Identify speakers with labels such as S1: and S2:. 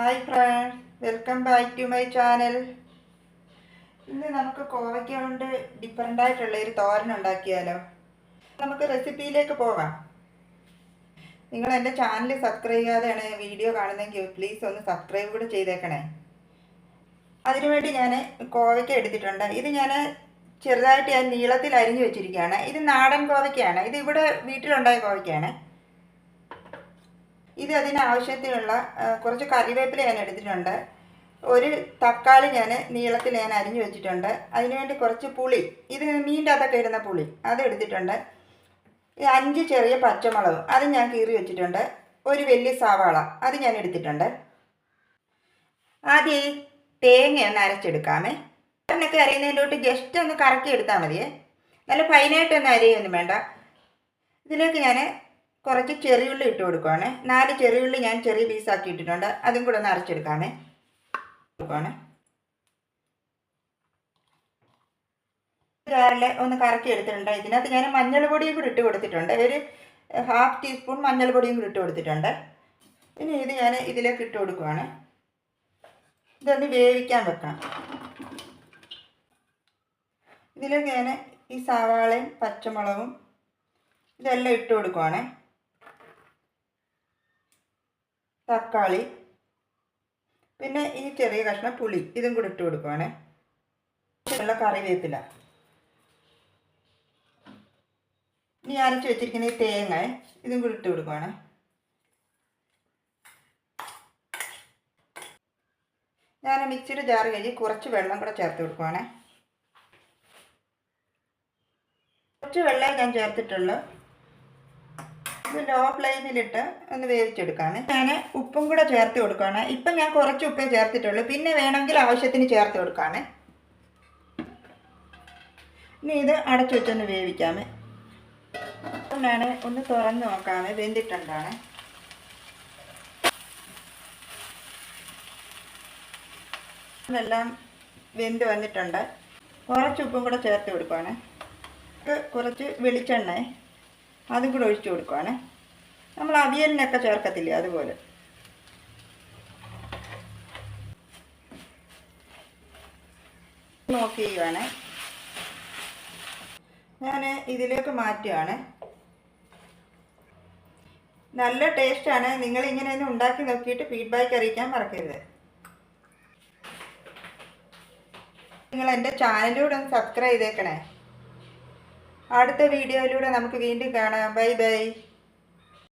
S1: Hi friends welcome back to my channel ഇന്ന് നമുക്ക് കോവയ്ക്ക കൊണ്ട് ഡിഫറെന്റ് ആയിട്ടുള്ള ഒരു തോരൻ ഉണ്ടാക്കിയാലോ? നമുക്ക് റെസിപ്പിയിലേക്ക് പോകാം. നിങ്ങൾ എന്റെ ചാനൽ സബ്സ്ക്രൈബ് ചെയ്യാതെയാണ് വീഡിയോ കാണുന്നതെങ്കിൽ പ്ലീസ് ഒന്ന് സബ്സ്ക്രൈബ് കൂടെ ചെയ്തേക്കണേ. അതിനുവേണ്ടി ഞാൻ കോവയ്ക്ക എടുത്തിട്ടുണ്ട്. ഇത് ഞാൻ ചെറുതായിട്ട് ഞാൻ നീളത്തിൽ അരിഞ്ഞു വെച്ചിരിക്കുകയാണ്. ഇത് നാടൻ കോവയ്ക്കയാണ്. ഇത് ഇവിടെ വീട്ടിലുണ്ടായ കോവയ്ക്കയാണ്. ഇത് അതിനാവശ്യത്തിനുള്ള കുറച്ച് കറിവേപ്പില ഞാൻ എടുത്തിട്ടുണ്ട്. ഒരു തക്കാളി ഞാൻ നീളത്തിൽ ഞാൻ അരിഞ്ഞു വെച്ചിട്ടുണ്ട്. അതിനുവേണ്ടി കുറച്ച് പുളി. ഇത് മീന്റെ അകത്തൊക്കെ ഇടുന്ന പുളി. അത് എടുത്തിട്ടുണ്ട്. അഞ്ച് ചെറിയ പച്ചമുളകും. അത് ഞാൻ കീറി വെച്ചിട്ടുണ്ട്. ഒരു വലിയ സവാള. അത് ഞാൻ എടുത്തിട്ടുണ്ട്. ആദ്യം തേങ്ങ ഒന്ന് അരച്ചെടുക്കാമേ. എന്നൊക്കെ അരിയുന്നതിലോട്ട് ജസ്റ്റ് ഒന്ന് കറക്കി എടുത്താൽ മതിയേ. നല്ല ഫൈനായിട്ടൊന്നും അരയൊന്നും വേണ്ട. ഇതിലേക്ക് ഞാൻ കുറച്ച് ചെറിയുള്ളി ഇട്ട് കൊടുക്കുവാണേ. നാല് ചെറിയുള്ളി ഞാൻ ചെറിയ പീസാക്കി ഇട്ടിട്ടുണ്ട്. അതും കൂടെ ഒന്ന് അരച്ചെടുക്കാമേ കൊടുക്കുവാണ്. ജാറിൽ ഒന്ന് കറക്കി എടുത്തിട്ടുണ്ട് ഇതിനകത്ത്. ഞാൻ മഞ്ഞൾ പൊടിയും കൂടി ഇട്ട് കൊടുത്തിട്ടുണ്ട്. ഒരു ഹാഫ് ടീസ്പൂൺ മഞ്ഞൾ പൊടിയും കൂടി ഇട്ട് കൊടുത്തിട്ടുണ്ട്. ഇനി ഇത് ഞാൻ ഇതിലേക്ക് ഇട്ട് കൊടുക്കുവാണ്. ഇതൊന്ന് വേവിക്കാൻ വെക്കണം. ഇതിലേക്ക് ഞാൻ ഈ സവാളയും പച്ചമുളകും ഇതെല്ലാം ഇട്ട് കൊടുക്കുവാണേ. തക്കാളി പിന്നെ ഈ ചെറിയ കഷ്ണം പുളി ഇതും കൂടി ഇട്ട് കൊടുക്കുവാണേ. ഉള്ള കറിവേപ്പില. ഇനി അരച്ച് വെച്ചിരിക്കുന്ന ഈ തേങ്ങ ഇതും കൂടി ഇട്ട് കൊടുക്കുവാണേ. ഞാൻ മിക്സിയുടെ ജാർ കഴിഞ്ഞ് കുറച്ച് വെള്ളം കൂടെ ചേർത്ത് കൊടുക്കുവാണേ. കുറച്ച് വെള്ളമേ ഞാൻ ചേർത്തിട്ടുള്ളൂ. ഇത് ലോ ഫ്ലെയിമിലിട്ട് ഒന്ന് വേവിച്ചെടുക്കാണ്. ഞാൻ ഉപ്പും കൂടെ ചേർത്ത് കൊടുക്കുകയാണ്. ഇപ്പം ഞാൻ കുറച്ച് ഉപ്പേ ചേർത്തിട്ടുള്ളൂ. പിന്നെ വേണമെങ്കിൽ ആവശ്യത്തിന് ചേർത്ത് കൊടുക്കാണ്. ഇനി ഇത് അടച്ചു വെച്ചൊന്ന് വേവിക്കാമേ. ഞാൻ ഒന്ന് തുറന്ന് നോക്കാമേ. വെന്തിട്ടുണ്ടാണ്. ഇതെല്ലാം വെന്ത് വന്നിട്ടുണ്ട്. കുറച്ച് ഉപ്പും കൂടെ ചേർത്ത് കൊടുക്കുകയാണ്. കുറച്ച് വെളിച്ചെണ്ണ. അതും കൂടെ ഒഴിച്ചു കൊടുക്കുവാണ്. നമ്മൾ അവിയലിനൊക്കെ ചേർക്കത്തില്ല അതുപോലെ. നോക്കി ചെയ്യുവാണ്. ഞാൻ ഇതിലേക്ക് മാറ്റുകയാണ് നല്ല ടേസ്റ്റാണ്. നിങ്ങൾ ഇങ്ങനെ ഒന്ന് ഉണ്ടാക്കി നോക്കിയിട്ട് ഫീഡ്ബാക്ക് അറിയിക്കാൻ മറക്കരുത്. നിങ്ങൾ എന്റെ ചാനലിലൂടെ ഒന്ന് സബ്സ്ക്രൈബ് ചെയ്തേക്കണേ. അടുത്ത വീഡിയോയിലൂടെ നമുക്ക് വീണ്ടും കാണാം. Bye bye.